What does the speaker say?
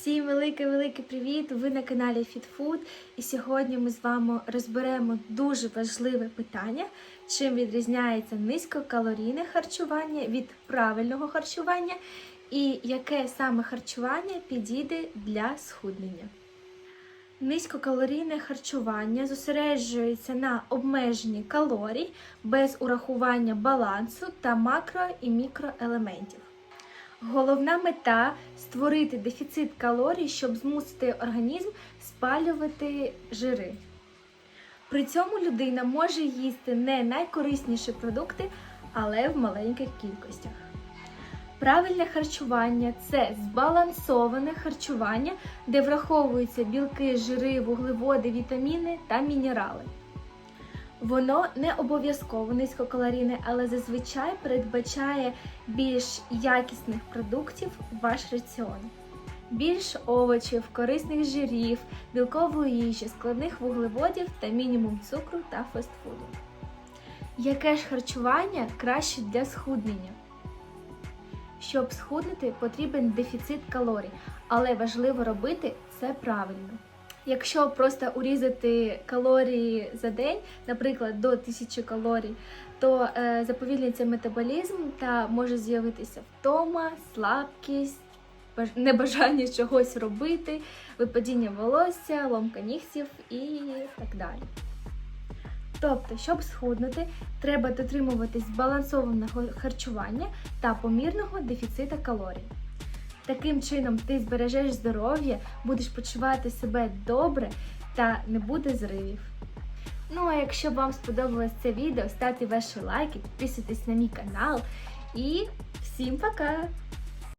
Всім великий-великий привіт! Ви на каналі FitFood і сьогодні ми з вами розберемо дуже важливе питання, чим відрізняється низькокалорійне харчування від правильного харчування і яке саме харчування підійде для схуднення. Низькокалорійне харчування зосереджується на обмеженні калорій без урахування балансу та макро і мікроелементів. Головна мета створити дефіцит калорій, щоб змусити організм спалювати жири. При цьому людина може їсти не найкорисніші продукти, але в маленьких кількостях. Правильне харчування це збалансоване харчування, де враховуються білки, жири, вуглеводи, вітаміни та мінерали. Воно не обов'язково низькокалорійне, але зазвичай передбачає більш якісних продуктів в ваш раціон. Більш овочів, корисних жирів, білкової їжі, складних вуглеводів та мінімум цукру та фастфуду. Яке ж харчування краще для схуднення? Щоб схуднути, потрібен дефіцит калорій, але важливо робити це правильно. Якщо просто урізати калорії за день, наприклад, до 1000 калорій, то е, заповільниться метаболізм та може з'явитися втома, слабкість, небажання чогось робити, випадіння волосся, ломка нігтів і так далі. Тобто, щоб схуднути, треба дотримуватись збалансованого харчування та помірного дефіцита калорій. Таким чином ти збережеш здоров'я, будеш почувати себе добре та не буде зривів. Ну а якщо вам сподобалось це відео, ставте ваші лайки, підписуйтесь на мій канал і всім пока!